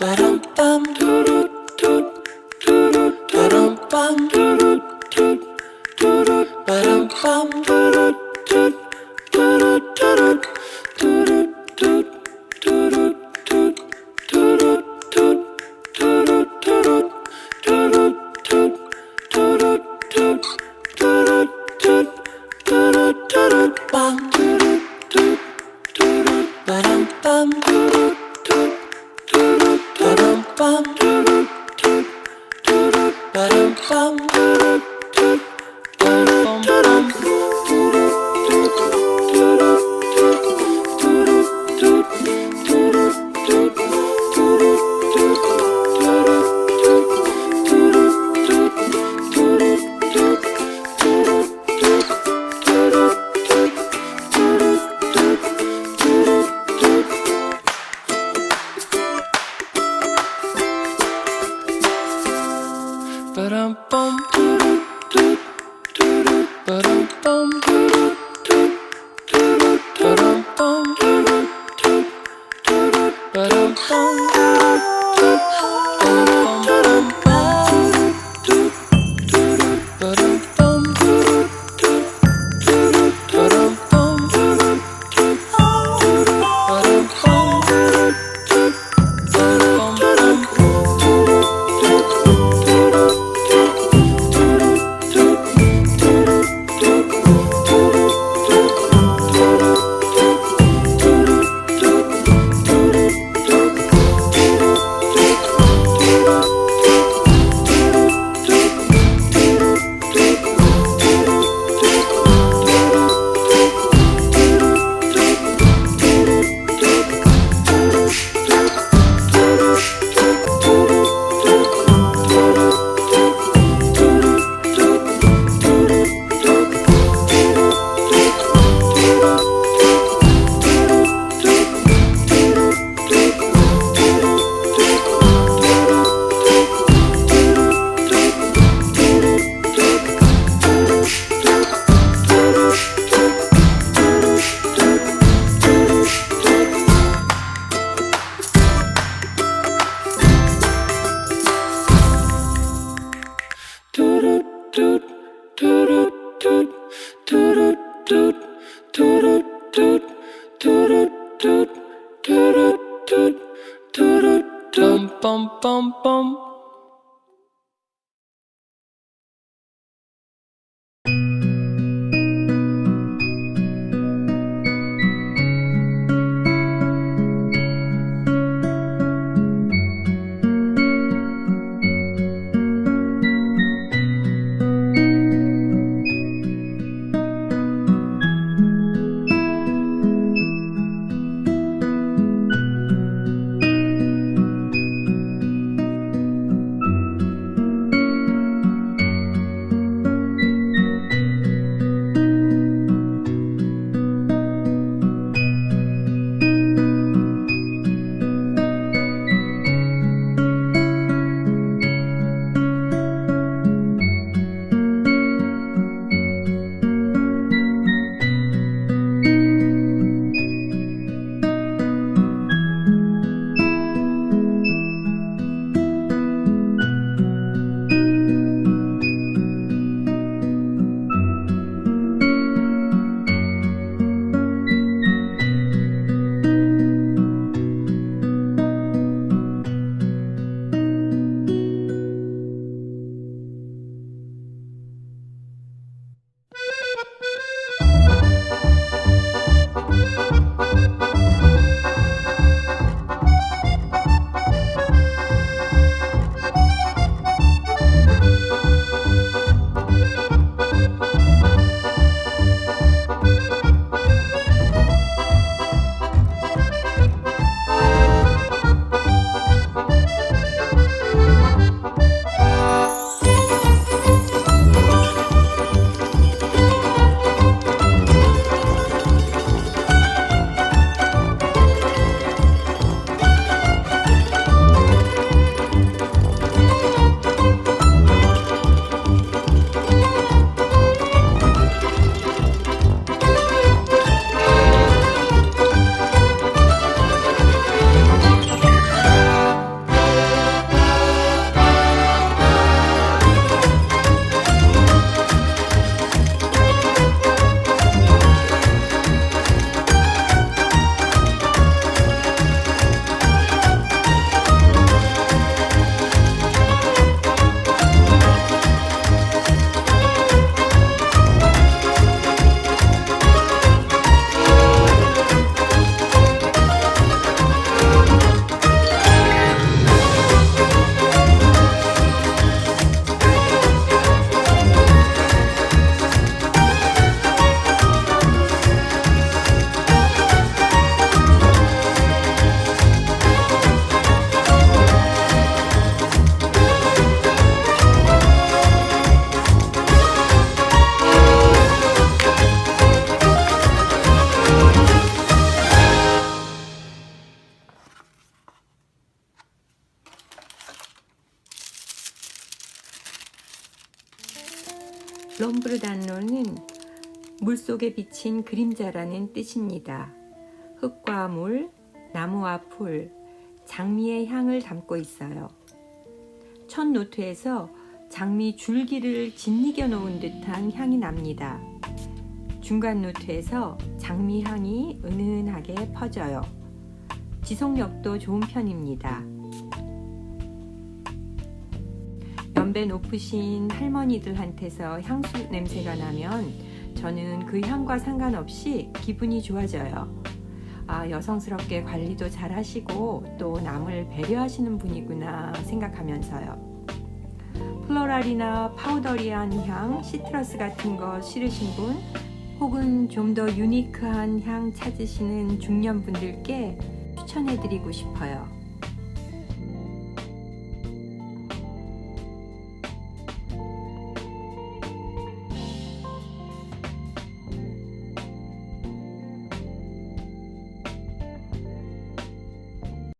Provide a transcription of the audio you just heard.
Bang. Ba-dum-bum. bam, doo doo doo, doo doo, ba dum bam. Ba-dum-bum. Bum bum bum bum. 롬브르단노는 물속에 비친 그림자라는 뜻입니다. 흙과 물, 나무와 풀, 장미의 향을 담고 있어요. 첫 노트에서 장미 줄기를 짓이겨 놓은 듯한 향이 납니다. 중간 노트에서 장미 향이 은은하게 퍼져요. 지속력도 좋은 편입니다. 연배 높으신 할머니들한테서 향수 냄새가 나면 저는 그 향과 상관없이 기분이 좋아져요. 아, 여성스럽게 관리도 잘 하시고 또 남을 배려하시는 분이구나 생각하면서요. 플로랄이나 파우더리한 향, 시트러스 같은 거 싫으신 분, 혹은 좀 더 유니크한 향 찾으시는 중년분들께 추천해드리고 싶어요.